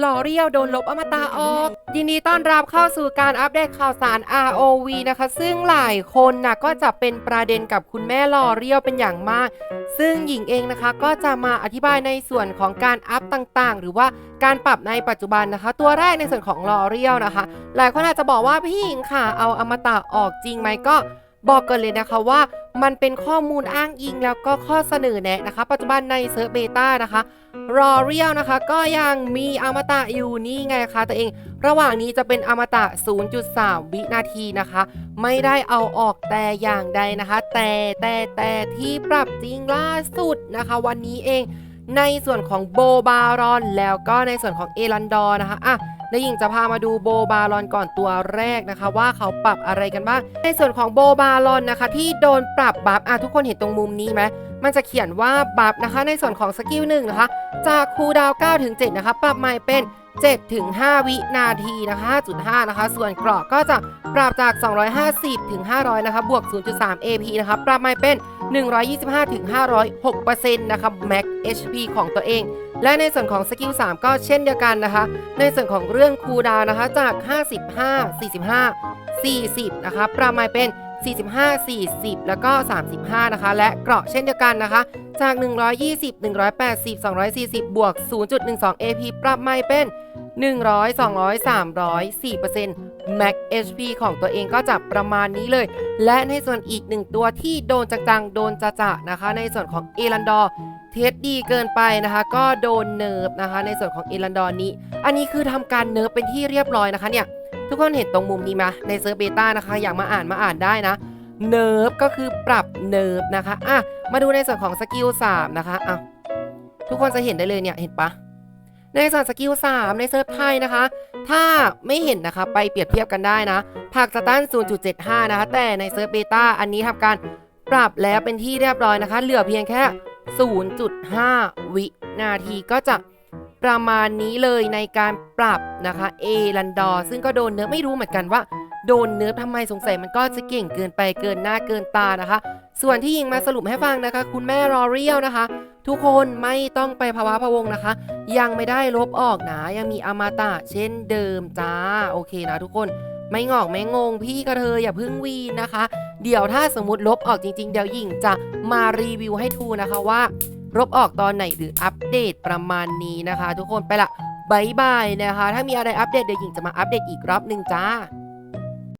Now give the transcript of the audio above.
หล่อเรียลโดนลบอมตะออก ยินดีต้อนรับเข้าสู่การอัปเดตข่าวสาร ROV นะคะ ซึ่งหลายคนนะก็จะเป็นประเด็นกับคุณแม่หล่อเรียลเป็นอย่างมาก ซึ่งหญิงเองนะคะก็จะมาอธิบายในส่วนของการอัพต่างๆ หรือว่าการปรับในปัจจุบันนะคะ ตัวแรกในส่วนของลอเรียลนะคะ หลายคนอาจจะบอกว่าพี่หญิงค่ะเอาอมตะออกจริงไหมก็บอกกันเลยนะคะว่ามันเป็นข้อมูลอ้างอิงแล้วก็ข้อเสนอแนะนะคะ ปัจจุบันในเซิร์ฟเบต้านะคะ รอเรียลนะคะ ก็ยังมีอมตะอยู่นี่ไงคะตัวเอง ระหว่างนี้จะเป็นอมตะ 0.3 วินาทีนะคะ ไม่ได้เอาออกแต่อย่างใดนะคะ แต่แต่แต่ที่ปรับจริงล่าสุดนะคะ วันนี้เองในส่วนของโบบารอนแล้วก็ในส่วนของเอรันดอนะคะอะแล้วหญิงจะพามาดูโบบาลอนก่อนตัวแรกนะคะ ว่าเขาปรับอะไรกันบ้าง ในส่วนของโบบาลอนนะคะ ที่โดนปรับบัฟอะทุกคนเห็นตรงมุมนี้ไหม มันจะเขียนว่าบัฟนะคะ ในส่วนของสกิลหนึ่งนะคะ จากคูดาว9ถึง7นะคะ ปรับใหม่เป็น 7 ถึง 5 วินาทีนะคะ5.5 นะคะ ส่วนเกราะก็จะปรับจาก 250 ถึง 500 นะคะ บวก 0.3 AP นะคะ ปรับใหม่เป็น 125 ถึง 506%นะคะ Max HP ของตัวเอง และในส่วนของสกิล3ก็เช่นเดียวกันนะคะ ในส่วนของเรื่องคูดาวน์นะคะ จาก 55 45 40 นะคะ ปรับใหม่เป็น 45 40 แล้วก็ 35 นะคะ และเกราะเช่นเดียวกันนะคะ จาก 120 180 240 บวก 0.12 AP ปรับใหม่เป็น 100 200 300 4% Max HP ของตัวเองก็จะประมาณนี้เลย และในส่วนอีกหนึ่งตัวที่โดนจังๆ โดนจะจะๆนะคะ ในส่วนของเอรันดอร์เทสดีเกินไปนะคะ ก็โดนเนิร์ฟนะคะ ในส่วนของเอรันดอร์นี้ อันนี้คือทำการเนิร์ฟเป็นที่เรียบร้อยนะคะเนี่ย ทุกคนเห็นตรงมุมนี้ไหมในเซิร์ฟเบต้านะคะ อยากมาอ่านมาอ่านได้นะเนิร์ฟก็คือปรับเนิร์ฟนะคะอะมาดูในส่วนของสกิล3นะคะอะทุกคนจะเห็นได้เลยเนี่ยเห็นปะในส่วนสกิล3ในเซิร์ฟไทยนะคะ ถ้าไม่เห็นนะคะไปเปรียบเทียบกันได้นะผักสตัน0.75 นะคะ แต่ในเซิร์ฟเบต้าอันนี้ทำการปรับแล้วเป็นที่เรียบร้อยนะคะ เหลือเพียงแค่ 0.5 วินาทีก็จะ ประมาณนี้เลยในการปรับนะคะเอรันดอร์ซึ่งก็โดนเนื้อไม่รู้เหมือนกันว่า โดนเนื้อทำไมสงสัยมันก็จะเก่งเกินไปเกินหน้าเกินตานะคะ ส่วนที่ยิงมาสรุปให้ฟังนะคะ คุณแม่รอเรียลนะคะ ทุกคนไม่ต้องไปภาวะพะวงนะคะ ยังไม่ได้ลบออกนะยังมีอมตะเช่นเดิมจ้าโอเคนะทุกคนไม่งอกไม่งงพี่กระเทยอย่าพึ่งวีนนะคะ เดี๋ยวถ้าสมมติลบออกจริง ๆ เดี๋ยวหญิงจะมารีวิวให้ทูนะคะว่า รบออกตอนไหนหรืออัปเดตประมาณนี้นะคะ ทุกคนไปละบายบายนะคะ ถ้ามีอะไรอัปเดตเดี๋ยวหญิงจะมาอัปเดตอีกรอบหนึ่งจ้า